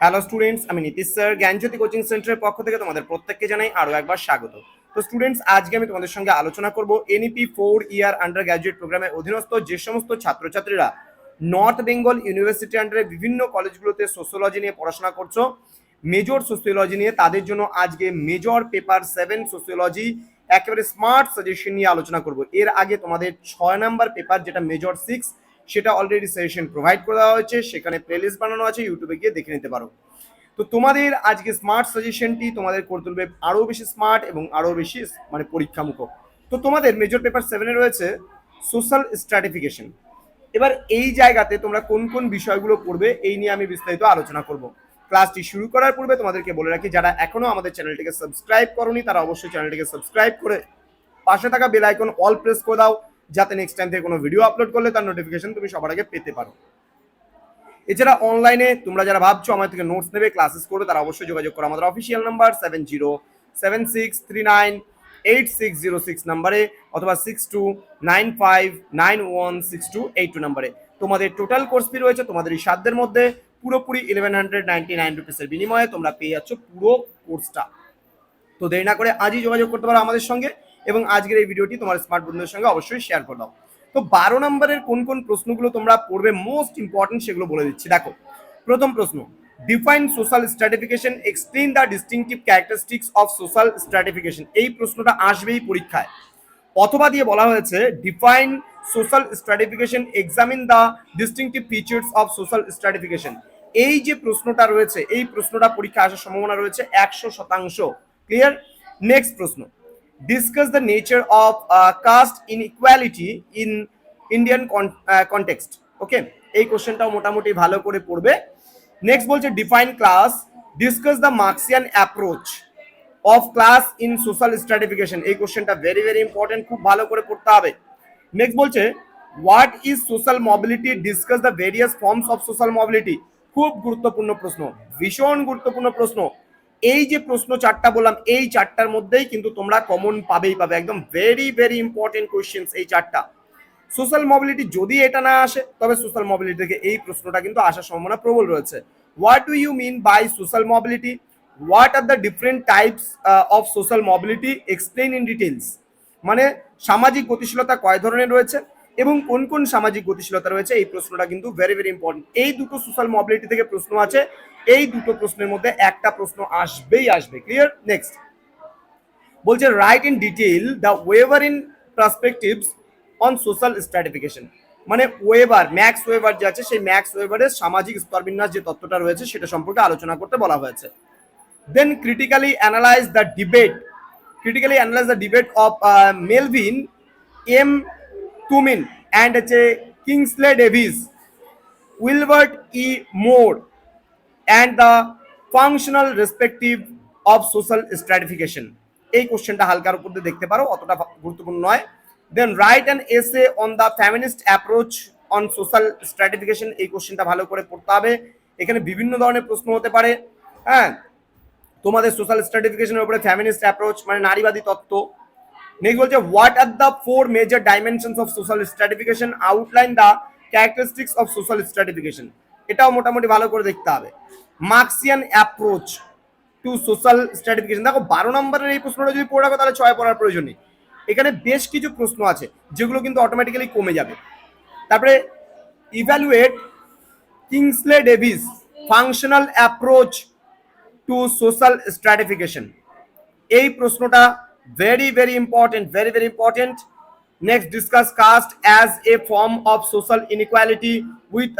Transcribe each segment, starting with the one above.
Hello students আমি Nitish sir জ্ঞানজ্যোতি coaching সেন্টারের পক্ষ থেকে তোমাদের প্রত্যেককে জানাই আরও একবার স্বাগত। তো স্টুডেন্টস আজকে আমি তোমাদের সঙ্গে আলোচনা করব NEP four year undergraduate প্রোগ্রামের অধীনস্থ যে সমস্ত ছাত্রছাত্রীরা নর্থ বেঙ্গল ইউনিভার্সিটি আন্ডারে বিভিন্ন কলেজগুলোতে সোশ্যোলজি নিয়ে পড়াশোনা করছ। মেজর সোশ্যোলজি নিয়ে তাদের জন্য আজকে মেজর পেপার সেভেন সোশ্যোলজি একেবারে স্মার্ট সাজেশন নিয়ে আলোচনা করব। এর আগে তোমাদের ছয় নাম্বার পেপার যেটা মেজর সিক্স সেটা অলরেডি সাজেশন প্রোভাইড করে দেওয়া হয়েছে, সেখানে প্লেলিস্ট বানানো আছে ইউটিউবে গিয়ে দেখে নিতে পারো। তো তোমাদের আজকে স্মার্ট সাজেশনটি তোমাদের করে তুলবে আরও বেশি স্মার্ট এবং আরও বেশি মানে পরীক্ষামূলক। তো তোমাদের মেজর পেপার সেভেনে রয়েছে সোশ্যাল স্ট্র্যাটিফিকেশন এবার এই জায়গাতে তোমরা কোন কোন বিষয়গুলো পড়বে এই নিয়ে আমি বিস্তারিত আলোচনা করব। ক্লাসটি শুরু করার পূর্বে তোমাদেরকে বলে রাখি, যারা এখনও আমাদের চ্যানেলটিকে সাবস্ক্রাইব করনি, তারা অবশ্যই চ্যানেলটিকে সাবস্ক্রাইব করে পাশে থাকা বেল আইকন অল প্রেস করে দাও। যাতে নেক্সট টাইম থেকে কোনো ভিডিও আপলোড করলে তার নোটিফিকেশন তুমি সবার আগে পেতে পারো। এছাড়া অনলাইনে তোমরা যারা ভাবছ আমার থেকে নোটস নেবে ক্লাসেস করবে, তারা অবশ্যই যোগাযোগ করো আমাদের official number seven zero seven six three nine eight six zero six নাম্বারে অথবা six two nine five nine one six two eight two নাম্বারে তোমাদের টোটাল কোর্স ফি রয়েছে তোমাদের এই সাধ্যের মধ্যে পুরোপুরি ইলেভেন হান্ড্রেড নাইনটি নাইন রুপিসের বিনিময়ে তোমরা পেয়ে যাচ্ছ পুরো কোর্সটা তো দেরি না করে আজই যোগাযোগ করতে পারো আমাদের সঙ্গে। এবং আজকের এই ভিডিওটি তোমার স্মার্ট বন্ধুদের সঙ্গে অবশ্যই শেয়ার করে দাও। তো বারো নম্বরের কোন কোন প্রশ্নগুলো তোমরা পড়বে মোস্ট ইম্পর্টেন্ট সেগুলো বলে দিচ্ছি। দেখো, প্রথম প্রশ্ন define social stratification explain the distinctive characteristics of social stratification এই প্রশ্নটা আসবেই পরীক্ষায়। অথবা দিয়ে বলা হয়েছে define social stratification examine the distinctive features of social stratification এই যে প্রশ্নটা রয়েছে, এই প্রশ্নটা পরীক্ষা আসার সম্ভাবনা রয়েছে একশো শতাংশ। ক্লিয়ার নেক্সট প্রশ্ন discuss the nature of uh, caste inequality in Indian con- uh, context. Okay এই কোশ্চেনটাও মোটামুটি ভালো করে পড়বে। নেক্সট বলছে define class discuss the Marxian approach of class in social stratification এই কোশ্চেনটা ভেরি ভেরি ইম্পর্টেন্ট খুব ভালো করে পড়তে হবে। নেক্সট বলছে what is social mobility discuss the various forms of social mobility খুব গুরুত্বপূর্ণ প্রশ্ন ভীষণ গুরুত্বপূর্ণ প্রশ্ন। এই যে প্রশ্ন চারটা বললাম, এই চারটার মধ্যেই কিন্তু তোমরা কমন পাবেই পাবে। একদম ভেরি ভেরি ইম্পর্টেন্ট কোয়েশ্চেন্স এই চারটা। সোশ্যাল মোবিলিটি যদি এটা না আসে, তবে সোশ্যাল মোবিলিটি থেকে এই প্রশ্নটা কিন্তু আসার সম্ভাবনা প্রবল রয়েছে। What do you mean by social mobility what are the different types of social mobility explain in details মানে সামাজিক গতিশীলতা কয় ধরনের রয়েছে? এবং কোন কোন সামাজিক গতিশীলতা রয়েছে, এই প্রশ্নটা কিন্তু ভেরি ভেরি ইম্পর্টেন্ট এই দুটো সোশ্যাল মোবিলিটি থেকে প্রশ্ন আছে, এই দুটো প্রশ্নের মধ্যে একটা প্রশ্ন আসবেই আসবে। ক্লিয়ার নেক্সট বলছে write in detail the Weberian perspectives on social stratification মানে ওয়েবার ম্যাক্স ওয়েবার যে আছে, সেই ম্যাক্স ওয়েবারের সামাজিক স্তরবিন্যাস যে তত্ত্বটা রয়েছে, সেটা সম্পর্কে আলোচনা করতে বলা হয়েছে। Then critically analyse the debate critically analyse the debate of Melvin M Tumin and হচ্ছে Kingsley Davis Wilbert E Moore and the functional perspective of social stratification এই কোশ্চেনটা হালকার উপর দিয়ে দেখতে পারো, অতটা গুরুত্বপূর্ণ নয়। Then write an essay on the feminist approach on social stratification এই কোশ্চেনটা ভালো করে পড়তে হবে। এখানে বিভিন্ন ধরনের প্রশ্ন হতে পারে। হ্যাঁ তোমাদের সোশ্যাল স্ট্র্যাটিফিকেশনের উপরে ফ্যামিনিস্ট অ্যাপ্রোচ মানে নারীবাদী তত্ত্ব। নেক্সট বলছে what are the four major dimensions of social stratification outline the characteristics of social stratification এটাও মোটামুটি ভালো করে দেখতে হবে। Marxian approach to social stratification দেখো, বারো নম্বরের এই প্রশ্নটা যদি পড়ে তাহলে ছয় পড়ার প্রয়োজন নেই। এখানে বেশ কিছু প্রশ্ন আছে, যেগুলো কিন্তু অটোমেটিক্যালি কমে যাবে। তারপরে evaluate Kingsley Davis functional approach to social stratification এই প্রশ্নটা very very important very very important next discuss caste as a form of social inequality with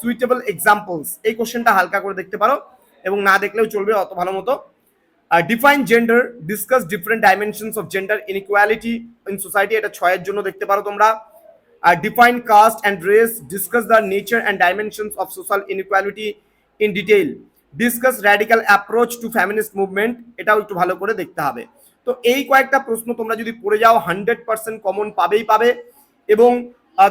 suitable examples এই কোশ্চেনটা হালকা করে দেখতে পারো এবং না দেখলেও চলবে, অত ভালো মতো। Define gender discuss different dimensions of gender inequality in society এটা ছয়ের জন্য দেখতে পারো তোমরা। Define caste and race discuss the nature and dimensions of social inequality in detail discuss radical approach to feminist movement এটাও একটু ভালো করে দেখতে হবে। তো এই কয়েকটা প্রশ্ন তোমরা যদি পড়ে যাও হান্ড্রেড পার্সেন্ট কমন পাবেই পাবে এবং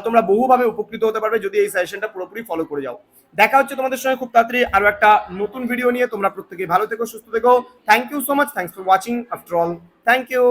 তোমরা বহুভাবে উপকৃত হতে পারবে যদি এই সাজেশনটা পুরোপুরি ফলো করে যাও। দেখা হচ্ছে তোমাদের সঙ্গে খুব তাড়াতাড়ি আরও একটা নতুন ভিডিও নিয়ে। তোমরা প্রত্যেকে ভালো থেকো, সুস্থ থেকো। Thank you so much thanks for watching after all thank you